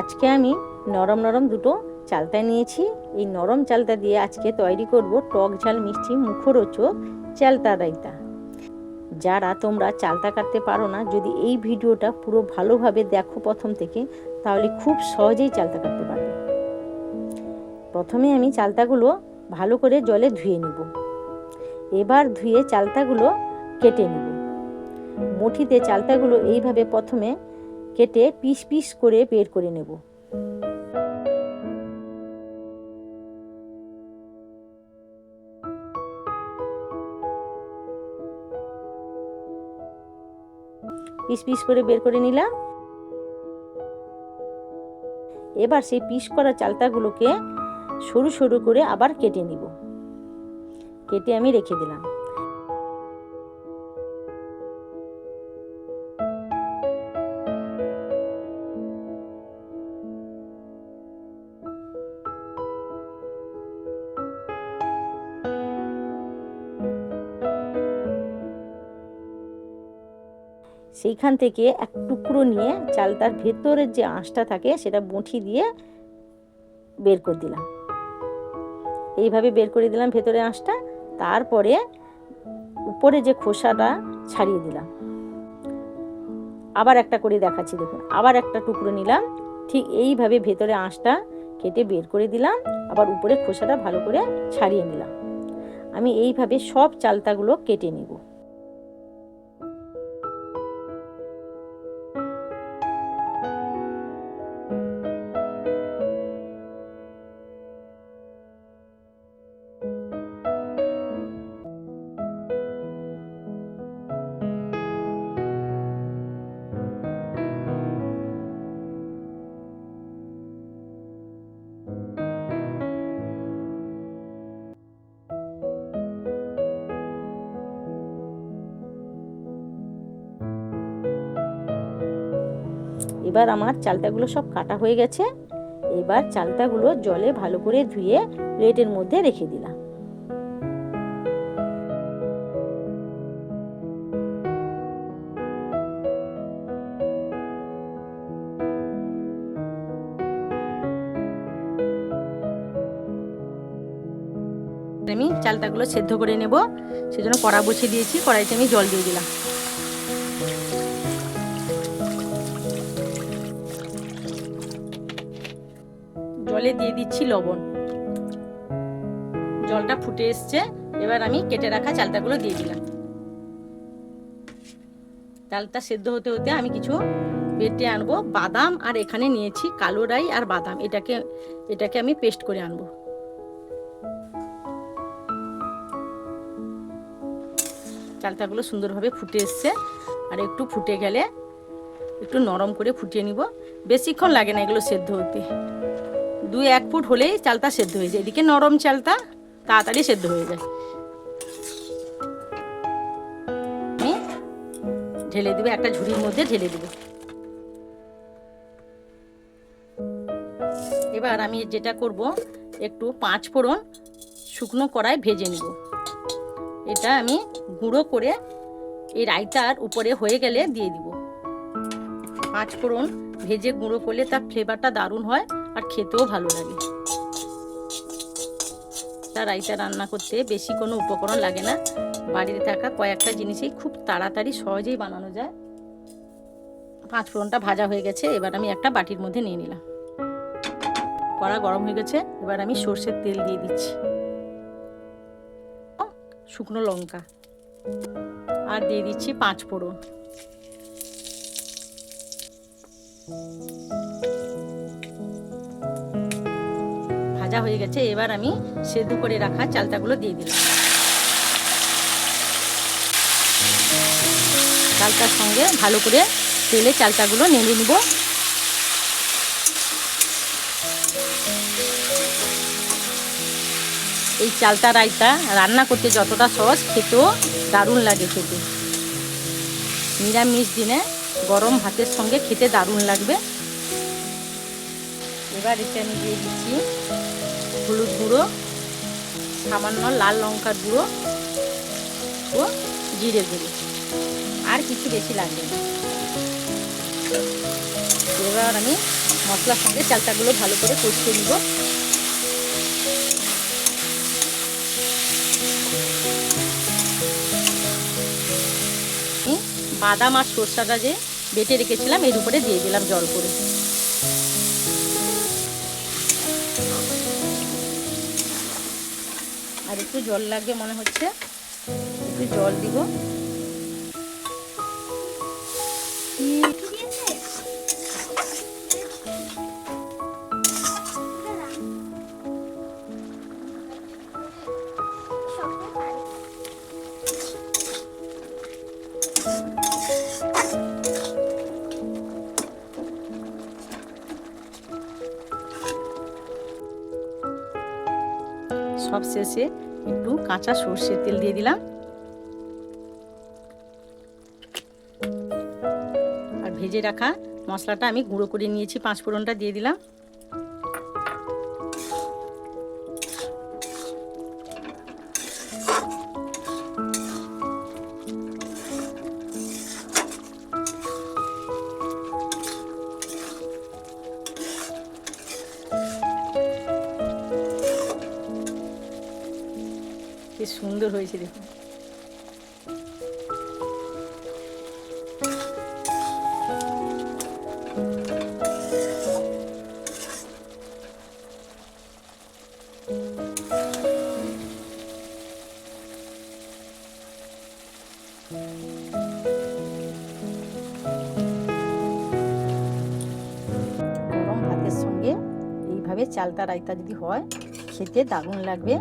আজকে আমি নরম নরম দুটো চালতা নিয়েছি। এই নরম চালতা দিয়ে আজকে তৈরি করব টক ঝাল মিষ্টি মুখরোচক চালতা রাইতা। যারা তোমরা চালতা কাটতে পারো না, যদি এই ভিডিওটা পুরো ভালোভাবে দেখো প্রথম থেকে, তাহলে খুব সহজেই চালতা কাটতে পারবে। প্রথমে আমি চালতাগুলো ভালো করে জলে ধুয়ে নিব। এবার ধুয়ে চালতাগুলো কেটে নেব। মুঠিতে চালতাগুলো এইভাবে প্রথমে কেটে পিস পিস করে বের করে নেব। পিস পিস করে বের করে নিলাম। এবার সেই পিস করা চালতাগুলোকে সরু সরু করে আবার কেটে নিব। কেটে আমি রেখে দিলাম। সেইখান থেকে এক টুকরো নিয়ে চালতার ভেতরের যে আঁশটা থাকে সেটা মুঠি দিয়ে বের করে দিলাম। এইভাবে বের করে দিলাম ভেতরে আঁশটা, তারপরে উপরে যে খোসাটা ছাড়িয়ে দিলাম। আবার একটা করে দেখাচ্ছি, দেখুন, আবার একটা টুকরো নিলাম, ঠিক এইভাবে ভেতরে আঁশটা কেটে বের করে দিলাম, আবার উপরে খোসাটা ভালো করে ছাড়িয়ে নিলাম। আমি এইভাবে সব চালতাগুলো কেটে নিব। এবার আমার চালতাগুলো সব কাটা হয়ে গেছে। এবার চালতাগুলো জলে ভালো করে ধুয়ে প্লেটের মধ্যে রেখে দিলাম। আমি চালটাগুলো সেদ্ধ করে নেব। সেজন্য কড়া বসিয়ে দিয়েছি, কড়াইতে আমি জল দিয়ে দিলাম। জলে দিয়ে দিচ্ছি লবণ। জলটা ফুটে এসছে, এবার আমি কেটে রাখা চালতাগুলো দিয়ে দিলাম। চালটা সেদ্ধ হতে হতে আমি কিছু বেটে আনব। বাদাম আর এখানে নিয়েছি কালো রাই আর বাদাম। এটাকে এটাকে আমি পেস্ট করে আনব। চালতাগুলো সুন্দরভাবে ফুটে এসছে। আর একটু ফুটে গেলে একটু নরম করে ফুটিয়ে নিব। বেশিক্ষণ লাগে না এগুলো সেদ্ধ হতে। দুই এক ফুট হলেই চালটা সেদ্ধ হয়ে যায়। এদিকে নরম চালটা তাড়াতাড়ি সেদ্ধ হয়ে যায়। আমি ঢেলে দেবো, একটা ঝুড়ির মধ্যে ঢেলে দেবো। এবার আমি যেটা করব, একটু পাঁচ ফোড়ন শুকনো কড়াই ভেজে নিব। এটা আমি গুঁড়ো করে এই রায়তার উপরে হয়ে গেলে দিয়ে দিব। পাঁচ ফোড়ন ভেজে গুঁড়ো করলে তার ফ্লেভারটা দারুণ হয় আর খেতেও ভালো লাগে। তার রাইতা রান্না করতে বেশি কোনো উপকরণ লাগে না। বাড়িতে থাকা কয়েকটা জিনিসেই খুব তাড়াতাড়ি সহজেই বানানো যায়। পাঁচ ফোড়নটা ভাজা হয়ে গেছে, এবার আমি একটা বাটির মধ্যে নিয়ে নিলাম। কড়া গরম হয়ে গেছে, এবার আমি সর্ষের তেল দিয়ে দিচ্ছি। শুকনো লঙ্কা। আর দিয়ে দিচ্ছি পাঁচ ফোড়ন। ভাজা হয়ে গেছে, এবার আমি সেদ্ধ করে রাখা চালতাগুলো দিয়ে দিলাম। চালতার সঙ্গে ভালো করে তেলে চালতাগুলো নেড়ে নিব। এই চালতা রায়তা রান্না করতে যতটা সহজ, খেতেও দারুণ লাগে খেতে। নিরামিষ দিনে গরম ভাতের সঙ্গে খেতে দারুণ লাগবে। এবার এতে আমি দিয়ে দিচ্ছি হলুদ গুঁড়ো, সামান্য লাল লঙ্কার গুঁড়ো ও জিরে গুঁড়ো। আর কিছু বেশি লাগবে না। এবার আমি মশলার সঙ্গে চালটাগুলো ভালো করে কষিয়ে নিব। বাদাম আর সরষাটা যে বেটে রেখেছিলাম, এর উপরে দিয়ে দিলাম জল করে। আর একটু জল লাগবে মনে হচ্ছে। একটু জল দিব। শেষে একটু কাঁচা সর্ষের তেল দিয়ে দিলাম। আর ভেজে রাখা মশলাটা আমি গুঁড়ো করে নিয়েছি পাঁচ ফোড়নটা দিয়ে দিলাম। কি সুন্দর হয়েছে দেখুন। ভাতের সঙ্গে এইভাবে চালতা রায়তা যদি হয় খেতে দারুণ লাগবে।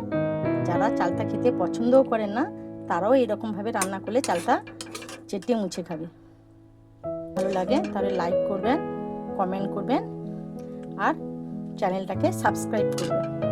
যারা চালতা খেতে পছন্দও করেন না, তারাও এরকমভাবে রান্না করলে চালতা চেটে মুছে খাবে। ভালো লাগে তাহলে লাইক করবেন কমেন্ট করবেন, আর চ্যানেলটাকে সাবস্ক্রাইব করবেন।